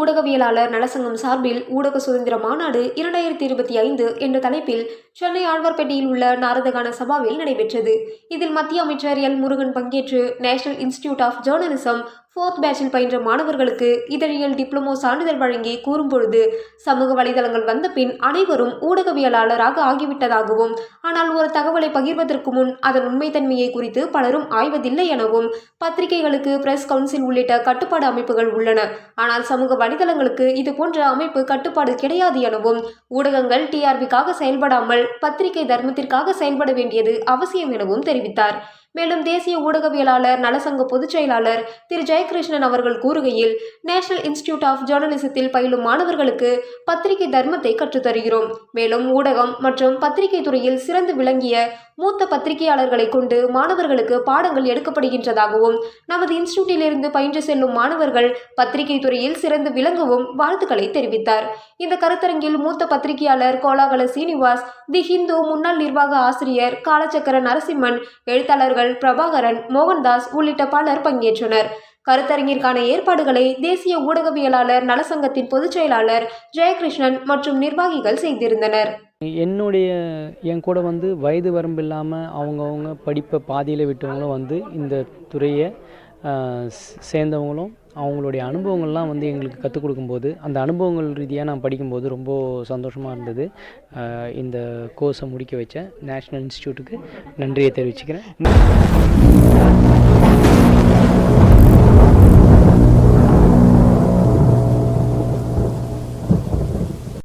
ஊடகவியலாளர் நலசங்கம் சார்பில் ஊடக சுதந்திர மாநாடு இரண்டாயிரத்தி இருபத்தி ஐந்து என்ற தலைப்பில் சென்னை ஆழ்வார்பேட்டையில் உள்ள நாரதகான சபாவில் நடைபெற்றது. இதில் மத்திய அமைச்சர் எல் முருகன் பங்கேற்று national institute of journalism fourth பேட்சில் பயின்ற மாணவர்களுக்கு இதழியல் டிப்ளமோ சான்றிதழ் வழங்கி கூறும்பொழுது சமூக வலைதளங்கள் வந்த பின் அனைவரும் ஊடகவியலாளராக ஆகிவிட்டதாகவும் ஆனால் ஒரு தகவலை பகிர்வதற்கு முன் அதன் உண்மைத்தன்மையை குறித்து பலரும் ஆய்வதில்லை எனவும் பத்திரிகைகளுக்கு பிரஸ் கவுன்சில் உள்ளிட்ட கட்டுப்பாடு அமைப்புகள் உள்ளன. ஆனால் சமூக வலைதளங்களுக்கு இது போன்ற அமைப்பு கட்டுப்பாடு கிடையாது எனவும் ஊடகங்கள் டிஆர்பிக்காக செயல்படாமல் பத்திரிகை தர்மத்திற்காக செயல்பட வேண்டியது அவசியம் எனவும் தெரிவித்தார். மேலும் தேசிய ஊடகவியலாளர் நலசங்க பொதுச் செயலாளர் திரு. ஜெயகிருஷ்ணன் அவர்கள் கூறுகையில் நேஷனல் இன்ஸ்டிடியூட் ஆஃப் ஜேர்னலிசத்தில் பயிலும் மாணவர்களுக்கு பத்திரிகை தர்மத்தை கற்றுத்தருகிறோம் மேலும் ஊடகம் மற்றும் பத்திரிகை துறையில் சிறந்து விளங்கிய மூத்த பத்திரிகையாளர்களை கொண்டு மாணவர்களுக்கு பாடங்கள் எடுக்கப்படுகின்றதாகவும் நமது இன்ஸ்டிடியூட்டிலிருந்து பயின்று செல்லும் மாணவர்கள் பத்திரிகை துறையில் சிறந்து விளங்கவும் வாழ்த்துக்களை தெரிவித்தார். இந்த கருத்தரங்கில் மூத்த பத்திரிகையாளர் கோலாகல சீனிவாஸ் தி ஹிந்து முன்னாள் நிர்வாக ஆசிரியர் காலச்சக்கர நரசிம்மன் எழுத்தாளர்கள் பிரபாகரன் மோகன்தாஸ் உள்ளிட்ட பலர் பங்கேற்றனர். கருத்தரங்கிற்கான ஏற்பாடுகளை தேசிய ஊடகவியலாளர் நலசங்கத்தின் பொதுச் செயலாளர் ஜெயகிருஷ்ணன் மற்றும் நிர்வாகிகள் செய்திருந்தனர். என்னுடைய என் கூட வந்து வயது வரம்பு இல்லாமல் அவங்கவுங்க படிப்பை பாதியில் விட்டவங்களும் வந்து இந்த துறையை சேர்ந்தவங்களும் அவங்களுடைய அனுபவங்கள்லாம் வந்து எங்களுக்கு கற்றுக் கொடுக்கும்போது அந்த அனுபவங்கள் ரீதியாக நான் படிக்கும்போது ரொம்ப சந்தோஷமாக இருந்தது. இந்த கோர்ஸை முடிக்க வச்ச நேஷ்னல் இன்ஸ்டியூட்டுக்கு நன்றியை தெரிவிச்சுக்கிறேன்.